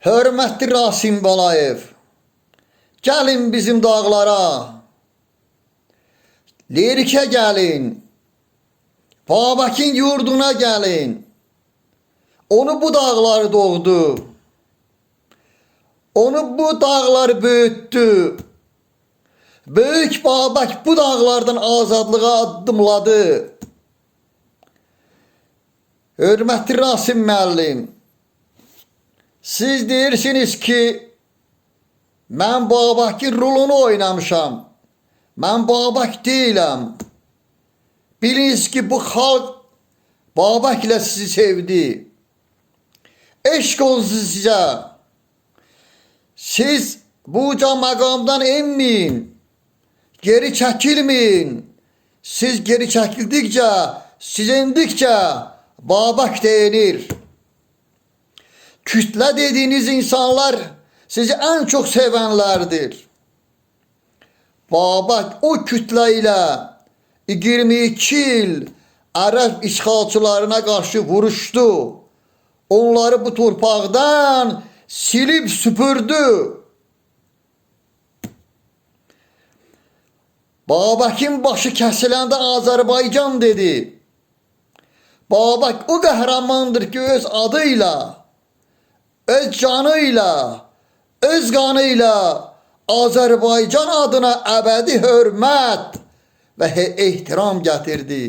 Hörmətli Rasim Balayev, gəlin bizim dağlara. Lirikə gəlin. Babakin yurduna gəlin. Onu bu dağları doğdu. Onu bu dağlar böyüttü. Böyük Babak bu dağlardan azadlığa addımladı. Hörmətli Rasim müəllim, siz deyirsiniz ki, mən Babakin rolunu oynamışam. Mən Babak deyiləm. Biliniz ki, bu xalq Babak ilə sizi sevdi. Eşq olsun sizə. Siz bu uca məqamdan enməyin. Geri çəkilməyin. Siz geri çəkildikcə, siz endikcə Babak deyinir. Kütlə dediğiniz insanlar sizi en çok sevenlerdir. Babak o kütlə ilə 22 il Ərəb işğalçılarına qarşı vuruşdu. Onları bu torpaqdan silib süpürdü. Babakin başı kəsiləndə Azərbaycan dedi. Babak o qəhrəmandır ki, öz adıyla, öz canıyla, öz qanıyla Azərbaycan adına əbədi hörmət və ehtiram gətirdi.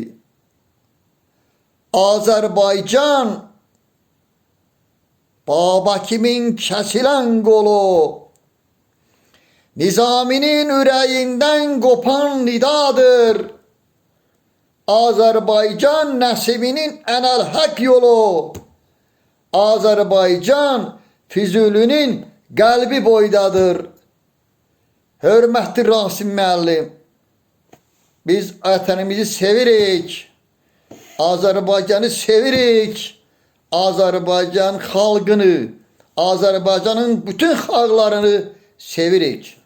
Azərbaycan Babakimin kəsilən qolu Nizaminin ürəyindən qopan nidadır. Azərbaycan Nəsibinin ənəl-haq yolu. Azərbaycan Füzulinin qəlbi boydadır. Hörmətli Rasim müəllim, biz vətənimizi sevirik. Azərbaycanı sevirik. Azərbaycan xalqını, Azərbaycanın bütün xalqlarını sevirik.